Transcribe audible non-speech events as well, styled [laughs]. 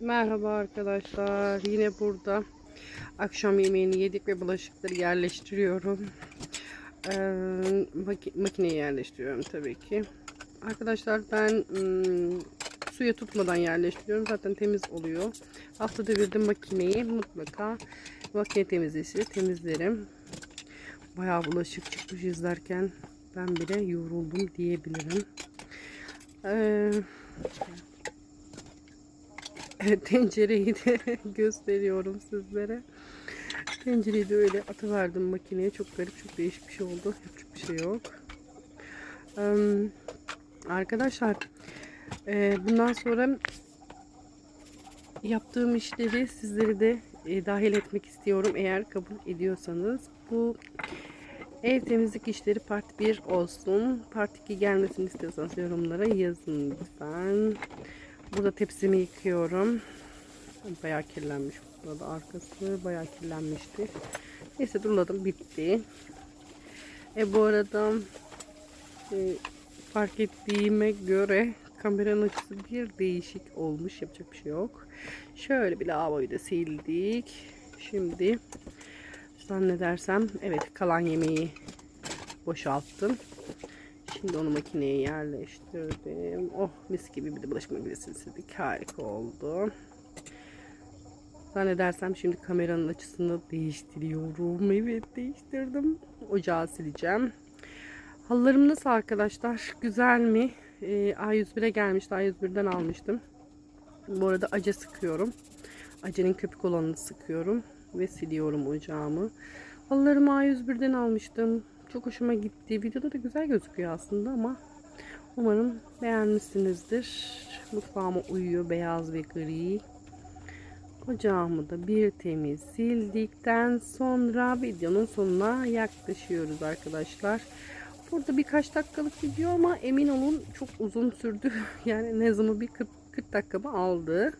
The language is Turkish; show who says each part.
Speaker 1: Merhaba arkadaşlar. Yine burada akşam yemeğini yedik ve bulaşıkları yerleştiriyorum. Ee, maki- makineye yerleştiriyorum tabii ki. Arkadaşlar ben ım, suya tutmadan yerleştiriyorum. Zaten temiz oluyor. Haftada bir de makineyi mutlaka makine temizlesi temizlerim. Bayağı bulaşık çıkmış izlerken ben bile yoruldum diyebilirim. Ee, [laughs] tencereyi de [laughs] gösteriyorum sizlere. Tencereyi de öyle atıverdim makineye. Çok garip, çok değişik bir şey oldu. Yapacak bir şey yok. Arkadaşlar e, bundan sonra yaptığım işleri sizleri de e, dahil etmek istiyorum. Eğer kabul ediyorsanız. Bu ev temizlik işleri part 1 olsun. Part 2 gelmesini istiyorsanız yorumlara yazın lütfen. Burada tepsimi yıkıyorum. Bayağı kirlenmiş. Burada arkası bayağı kirlenmişti. Neyse duruladım bitti. E bu arada e, fark ettiğime göre kameranın açısı bir değişik olmuş. Yapacak bir şey yok. Şöyle bir lavaboyu da sildik. Şimdi zannedersem evet kalan yemeği boşalttım. Şimdi onu makineye yerleştirdim. Oh mis gibi bir de bulaşık makinesini sildik. Harika oldu. Zannedersem şimdi kameranın açısını değiştiriyorum. Evet değiştirdim. Ocağı sileceğim. Halılarım nasıl arkadaşlar? Güzel mi? Ee, A101'e gelmişti. A101'den almıştım. Bu arada aca sıkıyorum. Acenin köpük olanını sıkıyorum. Ve siliyorum ocağımı. Halılarımı A101'den almıştım. Çok hoşuma gitti. Videoda da güzel gözüküyor aslında ama umarım beğenmişsinizdir. Mutfağıma uyuyor beyaz ve gri. Ocağımı da bir temiz sildikten sonra videonun sonuna yaklaşıyoruz arkadaşlar. Burada birkaç dakikalık video ama emin olun çok uzun sürdü. [laughs] Yani ne bir 40, 40 dakikamı aldı.